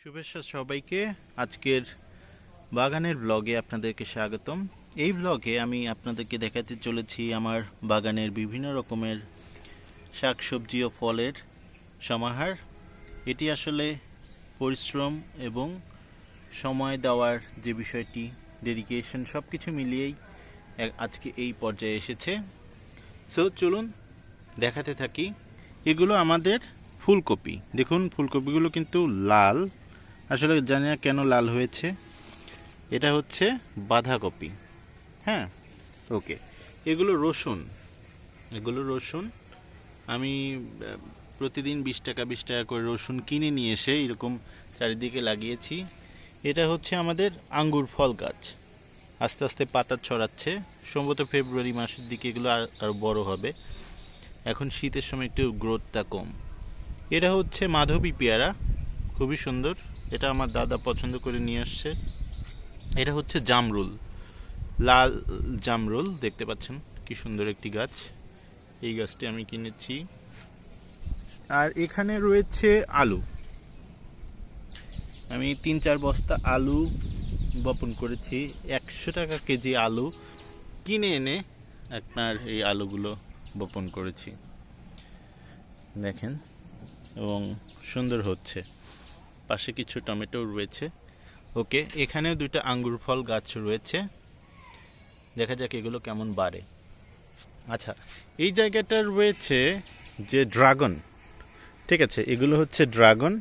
শুভেচ্ছা সবাইকে। আজকের বাগানের ব্লগে আপনাদেরকে স্বাগতম। এই ব্লগে আমি আপনাদেরকে দেখাতে চলেছি আমার বাগানের বিভিন্ন রকমের শাকসবজি ও ফলের সমাহার। এটি আসলে পরিশ্রম এবং সময় দেওয়ার যে বিষয়টি ডেডিকেশন সব কিছু মিলিয়েই আজকে এই পর্যায়ে এসেছে। সো চলুন দেখাতে থাকি। এগুলো আমাদের ফুলকপি। দেখুন, ফুলকপিগুলো কিন্তু লাল। আসলে জানি না কেন লাল হয়েছে। এটা হচ্ছে বাঁধাকপি। হ্যাঁ? ওকে। এগুলো রসুন। এগুলো রসুন। আমি প্রতিদিন বিশ টাকা বিশ টাকা করে রসুন কিনে নিয়ে এসে এরকম চারিদিকে লাগিয়েছি। এটা হচ্ছে আমাদের আঙ্গুর ফল গাছ। আস্তে আস্তে পাতা ছড়াচ্ছে। সম্ভবত ফেব্রুয়ারি মাসের দিকে এগুলো আর আরও বড় হবে। এখন শীতের সময় একটু গ্রোথটা কম। এটা হচ্ছে মাধবী পেয়ারা। খুবই সুন্দর। এটা আমার দাদা পছন্দ করে নিয়ে আসছে। এটা হচ্ছে জামরুল। লাল জামরুল, দেখতে পাচ্ছেন কি সুন্দর একটি গাছ। এই গাছটি আমি কিনেছি। আর এখানে রয়েছে আলু। আমি তিন চার বস্তা আলু বপন করেছি। একশো টাকা কেজি আলু কিনে এনে আপনার এই আলুগুলো বপন করেছি। দেখেন, এবং সুন্দর হচ্ছে। পাশে কিছু টমেটো রয়েছে। ওকে, এখানেও দুইটা আঙ্গুর ফল গাছ রয়েছে। দেখা যাক এগুলো কেমন বাড়ে। আচ্ছা এই জায়গাটা রয়েছে যে ড্রাগন। ঠিক আছে, এগুলো হচ্ছে ড্রাগন।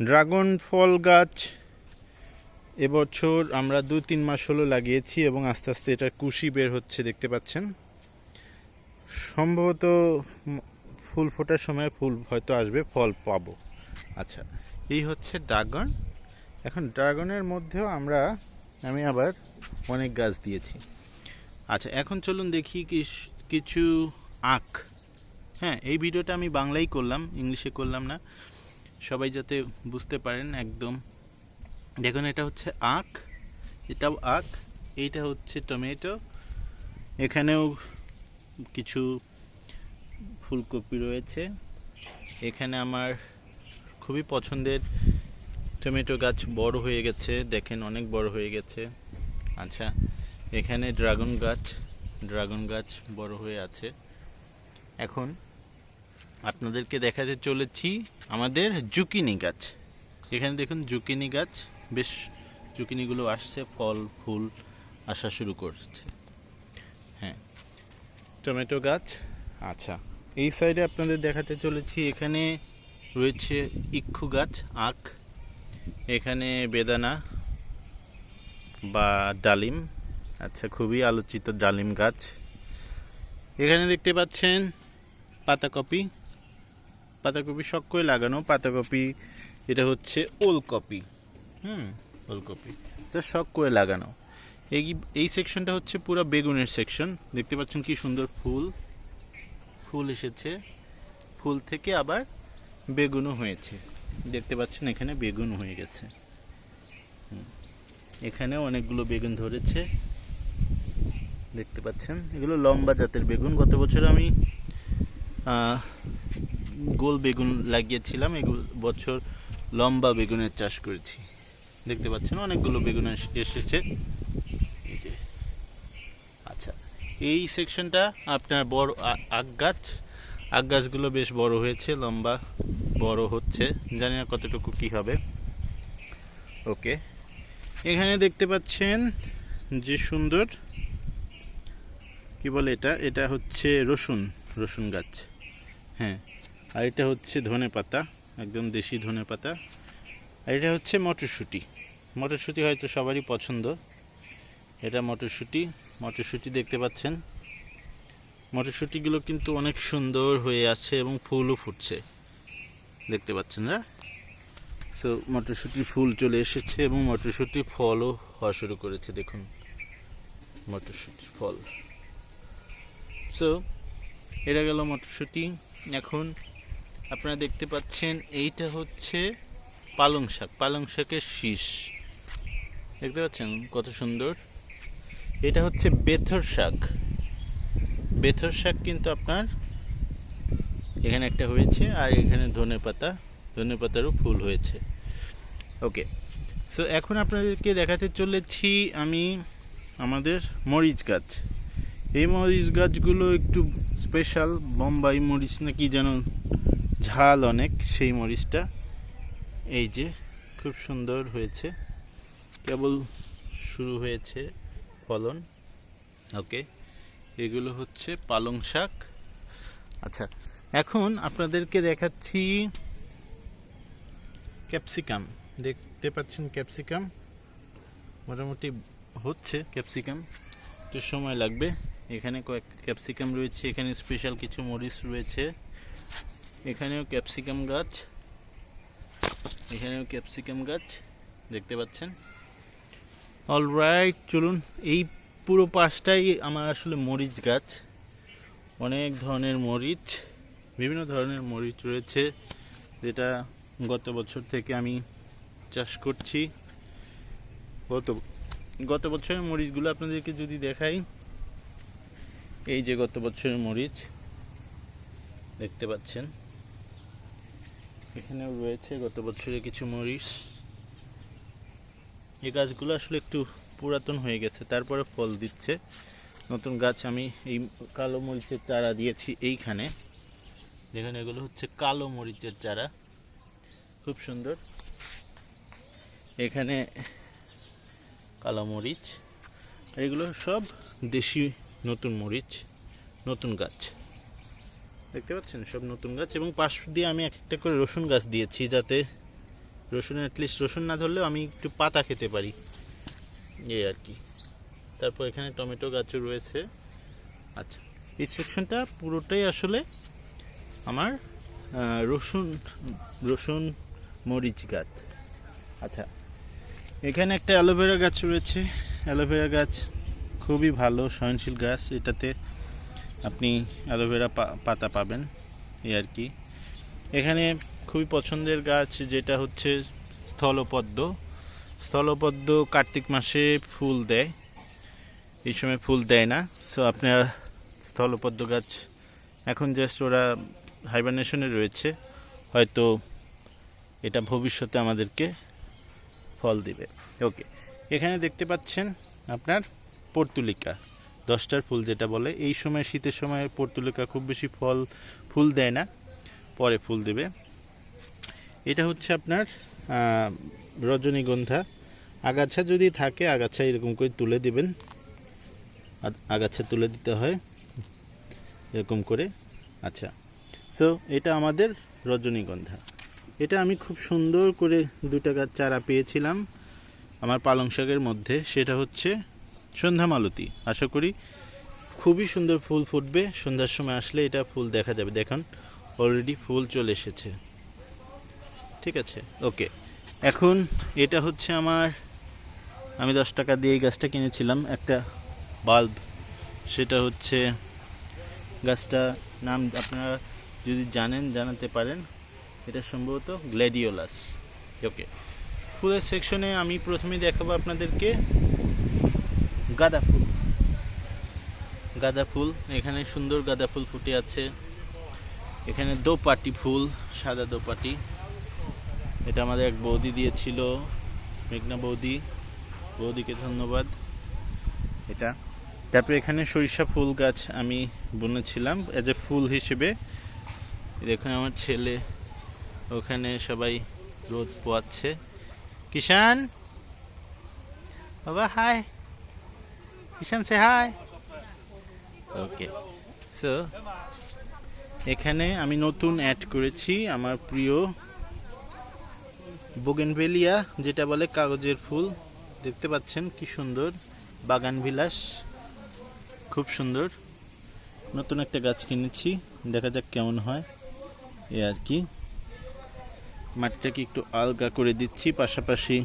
ড্রাগন ফল গাছ এবছর আমরা দু তিন মাস হলো লাগিয়েছি এবং আস্তে আস্তে এটা কুশি বের হচ্ছে, দেখতে পাচ্ছেন। সম্ভবত ফুল ফোটার সময় ফুল হয়তো আসবে, ফল পাবো। আচ্ছা এই হচ্ছে ড্রাগন। এখন ড্রাগনের মধ্যেও আমরা, আমি আবার অনেক গাছ দিয়েছি। আচ্ছা এখন চলুন দেখি কিছু আখ। হ্যাঁ এই ভিডিওটা আমি বাংলাই করলাম, ইংলিশে করলাম না। সবাই যাতে বুঝতে পারেন একদম। দেখুন, এটা হচ্ছে আখ, এটাও আখ, এইটা হচ্ছে টমেটো। এখানেও কিছু ফুলকপি রয়েছে। এখানে আমার খুবই পছন্দের। টমেটো গাছ বড় হয়ে গেছে, দেখেন অনেক বড় হয়ে গেছে। আচ্ছা এখানে ড্রাগন গাছ ড্রাগন গাছ বড় হয়ে আছে। এখন আপনাদেরকে দেখাতে চলেছি আমাদের জুকিনি গাছ। এখানে দেখুন জুকিনি গাছ, বেশ জুকিনিগুলো আসছে, ফল, ফুল আসা শুরু করছে। হ্যাঁ টমেটো গাছ আচ্ছা এই সাইডে আপনাদের দেখাতে চলেছি এখানে রয়েছে ইক্ষু গাছ, আখ, এখানে বেদানা বা ডালিম আচ্ছা খুবই আলোচিত ডালিম গাছ। এখানে দেখতে পাচ্ছেন পাতাকপি। পাতাকপি শখ করে লাগানো। পাতাকপি, এটা হচ্ছে ওলকপি। হুম, ওলকপি। এটা শখ করে লাগানো। এই এই সেকশনটা হচ্ছে পুরো বেগুনের সেকশন। দেখতে পাচ্ছেন কি সুন্দর ফুল। ফুল এসেছে। ফুল থেকে আবার বেগুনও হয়েছে। দেখতে পাচ্ছেন এখানে বেগুন হয়ে গেছে। হুম। এখানেও অনেকগুলো বেগুন ধরেছে। দেখতে পাচ্ছেন? এগুলো লম্বা জাতের বেগুন। গত বছর আমি গোল বেগুন লাগিয়েছিলাম। এগুলো বছর লম্বা বেগুনের চাষ করেছি। দেখতে পাচ্ছেন? অনেকগুলো বেগুন এসেছে। এই যে আচ্ছা এই সেকশনটা আপনার বড় আ- আখ গাছ। আখ গাছগুলো বেশ বড় হয়েছে, লম্বা বড় হচ্ছে। জানি না কতটুকু কি হবে। ওকে। এখানে দেখতে পাচ্ছেন যে সুন্দর, কি বলে এটা? এটা হচ্ছে রসুন রসুন গাছ। হ্যাঁ। আর এটা হচ্ছে ধনে পাতা, একদম দেশি ধনে পাতা। আর এটা হচ্ছে মটরশুঁটি। মটরশুঁটি হয়তো সবারই পছন্দ। এটা মটরশুঁটি। মটরশুঁটি দেখতে পাচ্ছেন। মটরশুঁটিগুলো কিন্তু অনেক সুন্দর হয়ে আছে এবং ফুলও ফুটছে। দেখতে পাচ্ছেন না? সো মটরশুঁটি ফুল চলে এসেছে এবং মটরশুঁটি ফলও হওয়া শুরু করেছে। দেখুন, মটরশুঁটির ফল। সো এটা গেল মটরশুঁটি। এখন আপনারা দেখতে পাচ্ছেন, এইটা হচ্ছে পালং শাক। পালং শাকের শীষ। দেখতে পাচ্ছেন কত সুন্দর? এটা হচ্ছে বেথর শাক। বেথর শাক কিন্তু আপনার এখানে একটা হয়েছে আর এখানে ধনে পাতা, ধনে পাতারও ফুল হয়েছে। ওকে সো এখন আপনাদেরকে দেখাতে চলেছি আমি আমাদের মরিচ গাছ। এই মরিচ গাছগুলো একটু স্পেশাল বোম্বাই মরিচ না কি যেন ঝাল অনেক, সেই মরিচটা এই যে খুব সুন্দর হয়েছে। কেবল শুরু হয়েছে ফলন। ওকে এগুলো হচ্ছে পালং শাক। আচ্ছা এখন আপনাদেরকে দেখাচ্ছি ক্যাপসিকাম। দেখতে পাচ্ছেন ক্যাপসিকাম? মোটামুটি হচ্ছে ক্যাপসিকাম। একটু সময় লাগবে। এখানে কয়েক ক্যাপসিকাম রয়েছে, এখানে স্পেশাল কিছু মরিচ রয়েছে। এখানেও ক্যাপসিকাম গাছ। এখানেও ক্যাপসিকাম গাছ। দেখতে পাচ্ছেন? অলরাইট চলুন, এই পুরো পাশটাই আমার আসলে মরিচ গাছ। অনেক ধরনের মরিচ, বিভিন্ন ধরনের মরিচ রয়েছে, যেটা গত বছর থেকে আমি চাষ করছি। গত গত বছরের মরিচগুলো আপনাদেরকে যদি দেখাই, এই যে গত বছরের মরিচ, দেখতে পাচ্ছেন। এখানেও রয়েছে গত বছরের কিছু মরিচ। এই গাছগুলো আসলে একটু পুরাতন হয়ে গেছে, তারপরে ফল দিচ্ছে। নতুন গাছ আমি এই কালো মরিচের চারা দিয়েছি এইখানে। দেখুন, এগুলো হচ্ছে কালো মরিচের চারা। খুব সুন্দর। এখানে কালো মরিচ। এগুলো সব দেশি নতুন মরিচ, নতুন গাছ। দেখতে পাচ্ছেন? সব নতুন গাছ। এবং পাশ দিয়ে আমি এক একটা করে রসুন গাছ দিয়েছি যাতে রসুন অ্যাটলিস্ট রসুন না ধরলেও আমি একটু পাতা খেতে পারি। এই আর কি। তারপর এখানে টমেটো গাছও রয়েছে। আচ্ছা এই সেকশনটা পুরোটাই আসলে আমার রসুন রসুন মরিচ গাছ। আচ্ছা এখানে একটা অ্যালোভেরা গাছ রয়েছে। অ্যালোভেরা গাছ খুবই ভালো, সহনশীল গাছ। এটাতে আপনি অ্যালোভেরা পাতা পাবেন। এই আর কি। এখানে খুবই পছন্দের গাছ, যেটা হচ্ছে স্থলপদ্ম। স্থলপদ্ম কার্তিক মাসে ফুল দেয়। এই সময় ফুল দেয় না। সো আপনার স্থলপদ্ম গাছ, এখন জাস্ট ওরা হাইবারনেশনে রয়েছে। হয়তো এটা ভবিষ্যতে আমাদেরকে ফল দিবে। ওকে এখানে দেখতে পাচ্ছেন আপনার পর্তুলিকা। দশটার ফুল যেটা বলে, এই সময় শীতের সময় পর্তুলিকা খুব বেশি ফল, ফুল দেয় না। পরে ফুল দেবে। এটা হচ্ছে আপনার রজনীগন্ধা। আগাছা যদি থাকে, আগাছা এরকম করে তুলে দিবেন। আগাছা তুলে দিতে হয়। এরকম করে। আচ্ছা। সো এটা আমাদের রজনীগন্ধা। এটা আমি খুব সুন্দর করে দুটা গাছ চারা পেয়েছিলাম আমার পালং শাকের মধ্যে। সেটা হচ্ছে সন্ধ্যা মালতী। আশা করি খুবই সুন্দর ফুল ফুটবে। সন্ধ্যার সময় আসলে এটা ফুল দেখা যাবে। দেখুন অলরেডি ফুল চলে এসেছে। ঠিক আছে? ওকে এখন এটা হচ্ছে আমার আমি দশ টাকা দিয়ে এই গাছটা কিনেছিলাম, একটা বাল্ব সেটা হচ্ছে গাছটা নাম আপনারা যদি জানেন, জানাতে পারেন। এটা সম্ভবত গ্ল্যাডিওলাস। ওকে। ফুলের সেকশনে আমি প্রথমে দেখাবো আপনাদেরকে গাঁদা ফুল। গাঁদা ফুল। এখানে সুন্দর গাঁদা ফুল ফুটে আছে। এখানে দোপাটি ফুল, সাদা দোপাটি। এটা আমাদের এক বৌদি দিয়েছিল, মেঘনা বৌদি। বৌদিকে ধন্যবাদ। এটা। তারপরে এখানে সরিষা ফুল গাছ আমি বুনেছিলাম এজ এ ফুল হিসেবে। দেখুন আমার ছেলে, ওখানে সবাই রোদ পোয়াচ্ছে। কিষান! বাবা হাই কিষান সে হাই ওকে সো এখানে আমি নতুন অ্যাড করেছি আমার প্রিয় বোগেনভেলিয়া, যেটা বলে কাগজের ফুল। দেখতে পাচ্ছেন কি সুন্দর বাগান বিলাস, খুব সুন্দর। নতুন একটা গাছ কিনেছি, দেখা যাক কেমন হয়। এ আর কি। মাঠটাকে একটু আলগা করে দিচ্ছি পাশাপাশি।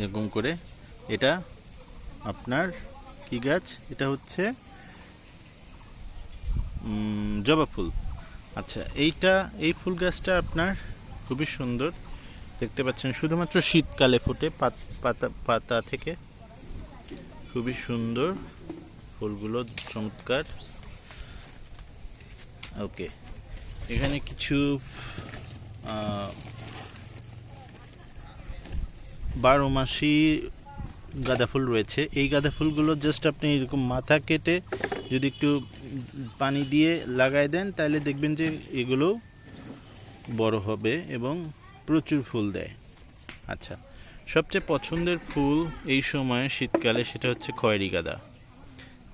এরকম করে। এটা আপনার কি গাছ? এটা হচ্ছে জবা ফুল। আচ্ছা এইটা, এই ফুল গাছটা আপনার খুবই সুন্দর। দেখতে পাচ্ছেন, শুধুমাত্র শীতকালে ফোটে পাত- পাতা থেকে। খুবই সুন্দর ফুলগুলো, চমৎকার। ওকে, এখানে কিছু বারো মাসি গাঁদা ফুল রয়েছে। এই গাঁদা ফুলগুলো জাস্ট আপনি এরকম মাথা কেটে যদি একটু পানি দিয়ে লাগাই দেন, তাহলে দেখবেন যে এগুলো বড় হবে এবং প্রচুর ফুল দেয়। আচ্ছা সবচেয়ে পছন্দের ফুল এই সময় শীতকালে সেটা হচ্ছে খয়েরি গাঁদা।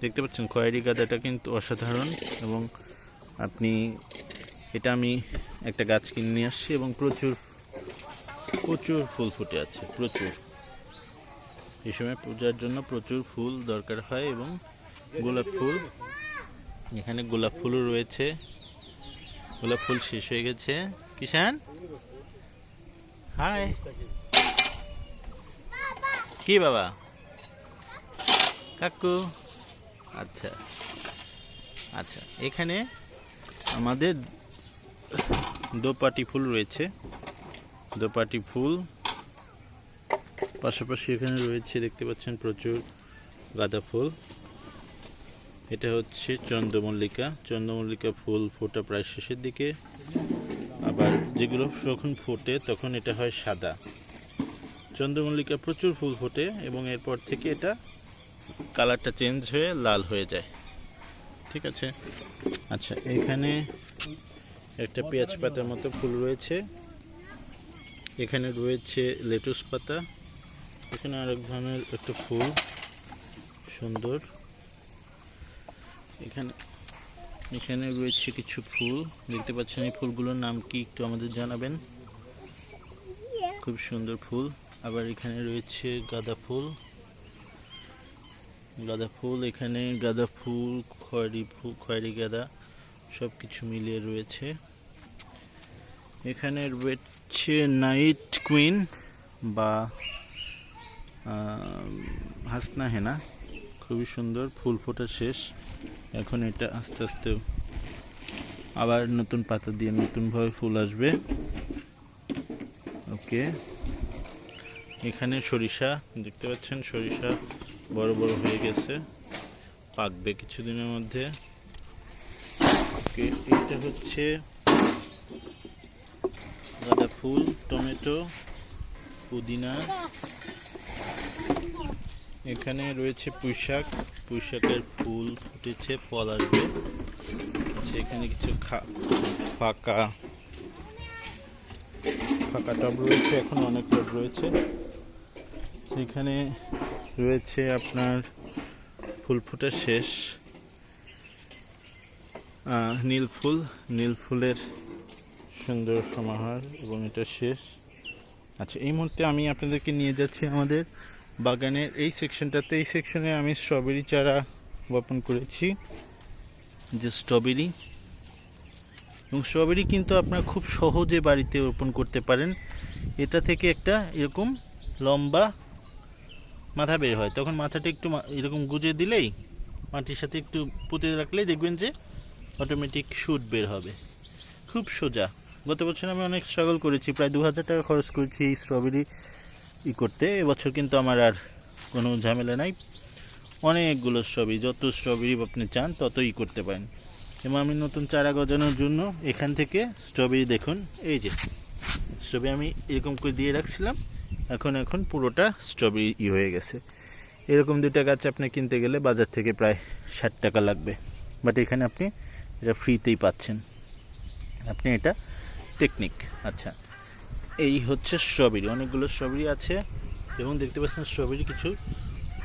দেখতে পাচ্ছেন, খয়েরি গাঁদাটা কিন্তু অসাধারণ এবং আপনি, এটা আমি একটা গাছ কিনে নিয়ে আসছি এবং প্রচুর প্রচুর ফুল ফুটে আছে, প্রচুর। এই সময় পূজার জন্য প্রচুর ফুল দরকার হয় এবং গোলাপ ফুল, এখানে গোলাপ ফুলও রয়েছে। গোলাপ ফুল শেষ হয়ে গেছে। কিষান? হাই। কি বাবা? কাকু। আচ্ছা। আচ্ছা এখানে আমাদের দোপাটি ফুল রয়েছে। দোপাটি ফুল পাশাপাশি এখানে রয়েছে, দেখতে পাচ্ছেন প্রচুর গাঁদা ফুল। এটা হচ্ছে চন্দ্রমল্লিকা। চন্দ্রমল্লিকা ফুল ফোটা প্রায় শেষের দিকে। যেগুলো যখন ফোটে তখন এটা হয় সাদা। চন্দ্রমল্লিকা প্রচুর ফুল ফোটে এবং এরপর থেকে এটা কালারটা চেঞ্জ হয়ে লাল হয়ে যায়। ঠিক আছে? আচ্ছা এখানে একটা পেঁয়াজ পাতার মতো ফুল রয়েছে। এখানে রয়েছে লেটুস পাতা। এখানে আরেক ধরনের একটা ফুল সুন্দর। এখানে এখানে রয়েছে কিছু ফুল। দেখতে পাচ্ছেন এই ফুলগুলোর নাম কি একটু আমাদের জানাবেন? খুব সুন্দর ফুল। আবার এখানে রয়েছে গাঁদা ফুল। গাঁদা ফুল, এখানে গাঁদা ফুল, খয়েরি ফুল, খয়েরি গাঁদা সব কিছু মিলিয়ে রয়েছে। এখানে রয়েছে নাইট কুইন বা হাসনা হেনা খুবই সুন্দর, ফুল ফোটা শেষ। এখন এটা আস্তে আস্তে আবার নতুন পাতা দিয়ে নতুনভাবে ফুল আসবে। ওকে। এখানে সরিষা, দেখতে পাচ্ছেন সরিষা বড় বড় হয়ে গেছে, পাকবে কিছুদিনের মধ্যে। ওকে, এটা হচ্ছে গাঁদা ফুল, টমেটো, পুদিনা। এখানে রয়েছে পুঁইশাক। পুঁইশাকের ফুল ফুটেছে, ফল আসবে। আচ্ছা এখানে কিছু ফাঁকা ফাঁকা টব রয়েছে, এখন অনেক টব রয়েছে। সেখানে রয়েছে আপনার ফুল ফোটা শেষ। নীল ফুল, নীল ফুলের সুন্দর সমাহার এবং এটা শেষ। আচ্ছা এই মুহূর্তে আমি আপনাদেরকে নিয়ে যাচ্ছি আমাদের বাগানের এই সেকশনটাতে এই সেকশনে আমি স্ট্রবেরি চারা বপন করেছি। যে স্ট্রবেরি এবং স্ট্রবেরি কিন্তু আপনারা খুব সহজে বাড়িতে রোপণ করতে পারেন। এটা থেকে একটা এরকম লম্বা মাথা বের হয়। তখন মাথাটা একটু এরকম গুজে দিলেই মাটির সাথে একটু পুঁতে রাখলেই দেখবেন যে অটোমেটিক শুট বের হবে। খুব সোজা। গত বছর আমি অনেক স্ট্রাগল করেছি। প্রায় দু হাজার টাকা খরচ করেছি এই স্ট্রবেরি ই করতে, এবছর কিন্তু আমার আর কোনো ঝামেলা নাই। অনেকগুলো স্ট্রবেরি যত স্ট্রবেরি আপনি চান ততই করতে পারেন। এবং আমি নতুন চারা গজানোর জন্য এখান থেকে স্ট্রবেরি দেখুন, এই যে স্ট্রবেরি আমি এরকম করে দিয়ে রাখছিলাম, এখন এখন পুরোটা স্ট্রবেরি ই হয়ে গেছে। এরকম দুইটা গাছ আপনি কিনতে গেলে বাজার থেকে প্রায় ষাট টাকা লাগবে। বাট এখানে আপনি এটা ফ্রিতেই পাচ্ছেন। আপনি এটা টেকনিক আচ্ছা। এই হচ্ছে স্ট্রবেরি। অনেকগুলো স্ট্রবেরি আছে এবং দেখতে পাচ্ছেন স্ট্রবেরি কিছু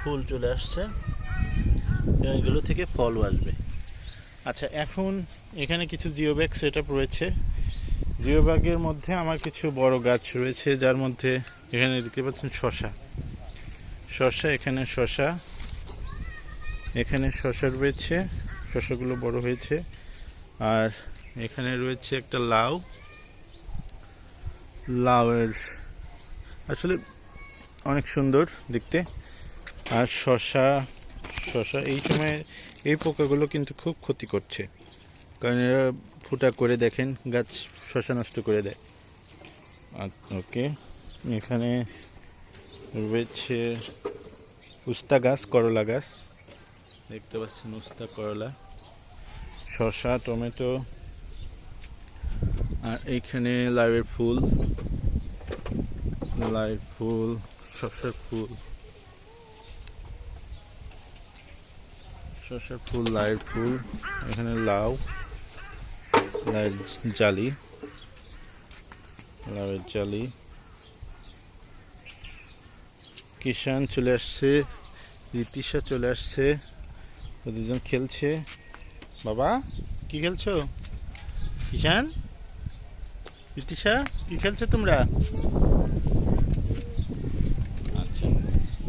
ফুল চলে আসছে। এগুলো থেকে ফলও আসবে। আচ্ছা এখন এখানে কিছু জিও ব্যাগ সেট আপ রয়েছে। জিও ব্যাগের মধ্যে আমার কিছু বড় গাছ রয়েছে, যার মধ্যে এখানে দেখতে পাচ্ছেন শশা। শশা, এখানে শশা। এখানে শশা রয়েছে, শশাগুলো বড় হয়েছে। আর এখানে রয়েছে একটা লাউ। লাউয়ের। আসলে অনেক সুন্দর দেখতে। আর শশা শশা এই সময় এই পোকাগুলো কিন্তু খুব ক্ষতি করছে। কারণ এরা ফুটা করে দেখেন, গাছ শশা নষ্ট করে দেয়। ওকে, এখানে রয়েছে উস্তা গাছ, করলা গাছ। দেখতে পাচ্ছেন, উস্তা করলা। শসা, টমেটো আর এইখানে লাউয়ের ফুল। লাউয়ের ফুল শসার ফুল। শসার ফুল লাউয়ের ফুল। এখানে লাউ লাউয়ের জালি লাউয়ের জালি। কিষান চলে আসছে, রীতিশা চলে আসছে। দুজন খেলছে। বাবা, কি খেলছো? কিষান? রীতিশা কি খেলছো তোমরা? আচ্ছা।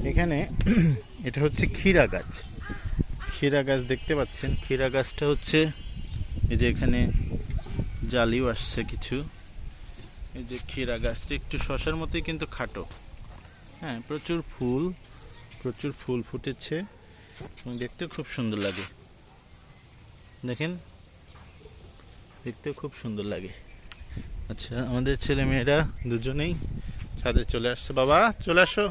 এখানে এটা হচ্ছে ক্ষীরা গাছ। ক্ষীরা গাছ দেখতে পাচ্ছেন। ক্ষীরা গাছটা হচ্ছে এই যে এখানে জালিও আসছে কিছু। এই যে ক্ষীরা গাছটা একটু শশার মতোই কিন্তু খাটো। হ্যাঁ প্রচুর ফুল প্রচুর ফুল ফুটেছে। এবং দেখতে খুব সুন্দর লাগে। দেখেন? দেখতে খুব সুন্দর লাগে। আচ্ছা আমাদের ছেলে মেয়েরা দুজনেই ছাদে চলে আসছে। বাবা চলে আসো।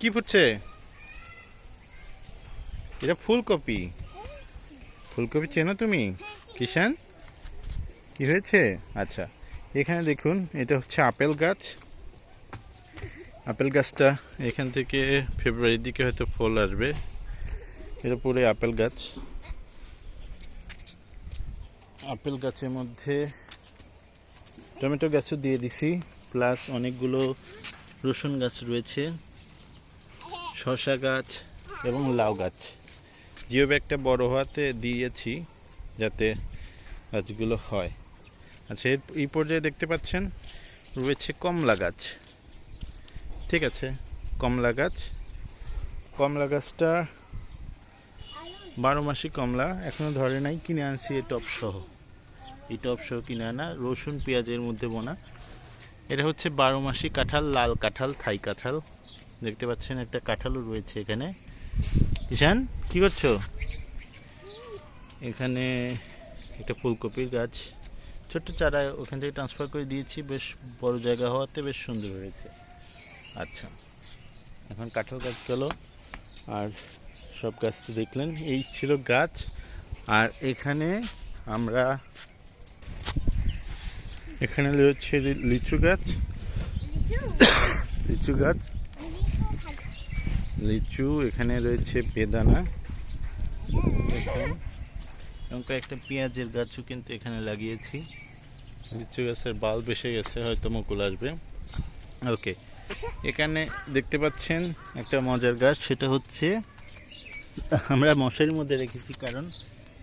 কি ফুটছে? এটা ফুলকপি। ফুলকপি চেনো তুমি? কিষান? কি হয়েছে? আচ্ছা এখানে দেখুন এটা হচ্ছে আপেল গাছ। আপেল গাছটা এখান থেকে ফেব্রুয়ারির দিকে হয়তো ফল আসবে। এটা পুরো আপেল গাছ। আপেল গাছের মধ্যে টমেটো গাছও দিয়ে দিছি প্লাস অনেকগুলো রসুন গাছ রয়েছে, শসা গাছ এবং লাউ গাছ। জিও ব্যাগটা বড় হওয়াতে দিয়েছি যাতে গাছগুলো হয়। আচ্ছা এই পর্যায়ে দেখতে পাচ্ছেন, রয়েছে কমলা গাছ। ঠিক আছে, কমলা গাছ। কমলা গাছটা বারো মাসি কমলা, এখনও ধরে নাই, কিনে আনছি এই টপ সহ এই টপ সহ কিনে আনা রসুন, পেঁয়াজের মধ্যে বোনা। এটা হচ্ছে বারো মাসি কাঁঠাল, লাল কাঁঠাল, থাই কাঁঠাল। দেখতে পাচ্ছেন একটা কাঁঠালও রয়েছে এখানে। ঈশান, কি করছ? এখানে একটা ফুলকপির গাছ। ছোট্ট চারা ওখান থেকে ট্রান্সফার করে দিয়েছি। বেশ বড় জায়গা হওয়াতে বেশ সুন্দর হয়েছে। আচ্ছা এখন কাঁঠাল গাছ গেল আর সব গাছ তো দেখলেন, এই ছিল গাছ। আর এখানে আমরা এখানে রয়েছে লিচু গাছ। লিচু গাছ। লিচু এখানে রয়েছে বেদানা। এবং কয়েকটা পেঁয়াজের গাছও কিন্তু এখানে লাগিয়েছি। লিচু গাছের বাল্ব এসে গেছে হয়তো মুকুল আসবে। ওকে এখানে দেখতে পাচ্ছেন একটা মজার গাছ সেটা হচ্ছে আমরা মশারির মধ্যে রেখেছি কারণ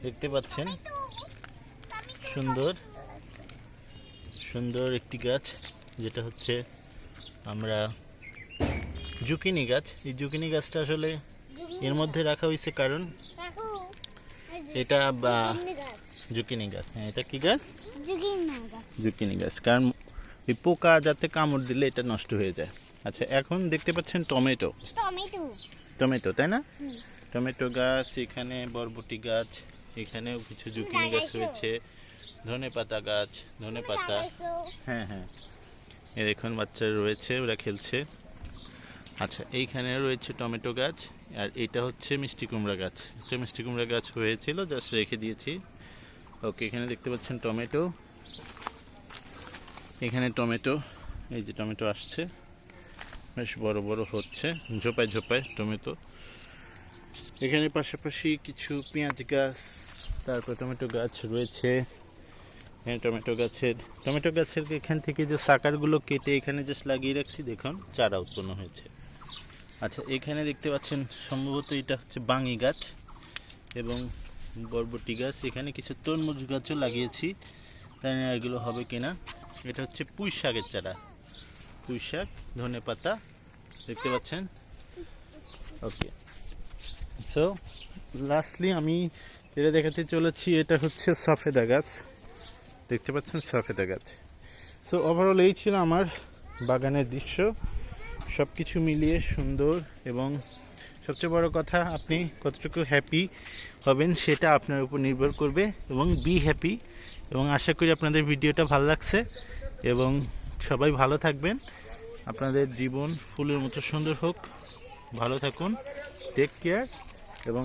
দেখতে পাচ্ছেন সুন্দর। সুন্দর একটি গাছ যেটা হচ্ছে আমরা জুকিনি গাছ। এই জুকিনি গাছটা আসলে এর মধ্যে রাখা হয়েছে কারণ এটা বা জুকিনি গাছ। হ্যাঁ এটা কি গাছ? জুকিনি গাছ। কারণ এই পোকা যাতে কামড় দিলে এটা নষ্ট হয়ে যায়। আচ্ছা এখন দেখতে পাচ্ছেন টমেটো। টমেটো। তাই না? টমেটো গাছ এখানে বরবটি গাছ এখানেও কিছু জুকিনি গাছ রয়েছে। ধনে পাতা গাছ ধনে পাতা। হ্যাঁ হ্যাঁ। এ দেখুন বাচ্চারা রয়েছে ওরা খেলছে। আচ্ছা এইখানে রয়েছে টমেটো গাছ আর এটা হচ্ছে মিষ্টি কুমড়া গাছ। একটা মিষ্টি কুমড়া গাছ হয়েছিল জাস্ট রেখে দিয়েছি। ওকে এখানে দেখতে পাচ্ছেন টমেটো। এখানে টমেটো এই যে টমেটো আসছে। বেশ বড় বড় হচ্ছে ঝোপায় ঝোপায় টমেটো। এখানে পাশাপাশি কিছু পেঁয়াজ গাছ তারপর টমেটো গাছ রয়েছে। হ্যাঁ টমেটো গাছের টমেটো গাছের এখান থেকে যে সাকারগুলো কেটে এখানে জাস্ট লাগিয়ে রাখছি, দেখুন, চারা উৎপন্ন হয়েছে। আচ্ছা এখানে দেখতে পাচ্ছেন সম্ভবত এটা হচ্ছে বাঙি গাছ এবং বরবটি গাছ। এখানে কিছু তরমুজ গাছও লাগিয়েছি জানি না, এগুলো হবে কিনা? এটা হচ্ছে পুঁই শাকের চারা। পুঁই শাক, ধনে পাতা, দেখতে পাচ্ছেন? ওকে সো লাস্টলি আমি যেটা দেখাতে চলেছি, এটা হচ্ছে সফেদা গাছ। দেখতে পাচ্ছেন সফেদা গাছ সো ওভারঅল এই ছিল আমার বাগানের দৃশ্য। সব কিছু মিলিয়ে সুন্দর এবং সবচেয়ে বড় কথা, আপনি কতটুকু হ্যাপি হবেন সেটা আপনার উপর নির্ভর করবে এবং বি হ্যাপি এবং আশা করি আপনাদের ভিডিওটা ভালো লাগছে এবং সবাই ভালো থাকবেন। আপনাদের জীবন ফুলের মতো সুন্দর হোক। ভালো থাকুন টেক কেয়ার এবং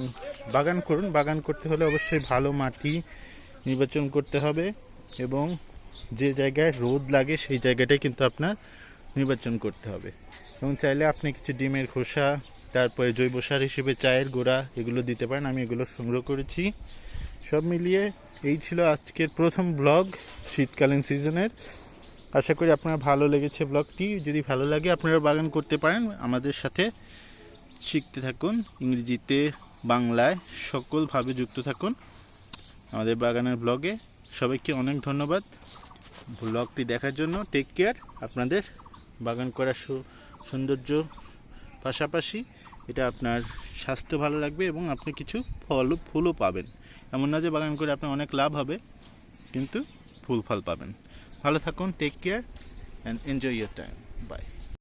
বাগান করুন। বাগান করতে হলে অবশ্যই ভালো মাটি নির্বাচন করতে হবে। এবং যে জায়গায় রোদ লাগে সেই জায়গাটাই কিন্তু আপনার নির্বাচন করতে হবে। এবং চাইলে আপনি কিছু ডিমের খোসা, তারপরে জৈব সার হিসেবে চায়ের গোড়া এগুলো দিতে পারেন, আমি এগুলো সংগ্রহ করেছি। সব মিলিয়ে এই ছিল আজকের প্রথম ব্লগ শীতকালীন সিজনের। আশা করি আপনার ভালো লেগেছে ব্লগটি। যদি ভালো লাগে আপনারা বাগান করতে পারেন। আমাদের সাথে শিখতে থাকুন, ইংরেজিতে, বাংলায় সকলভাবে যুক্ত থাকুন। আমাদের বাগানের ব্লগে সবাইকে অনেক ধন্যবাদ ব্লগটি দেখার জন্য। টেক কেয়ার আপনাদের বাগান করার সৌন্দর্য পাশাপাশি এটা আপনার স্বাস্থ্য ভালো লাগবে এবং আপনি কিছু ফল ফুলও পাবেন। এমন না যে বাগান করে আপনার অনেক লাভ হবে, কিন্তু ফুল, ফল পাবেন। ভালো থাকুন take care and enjoy your time bye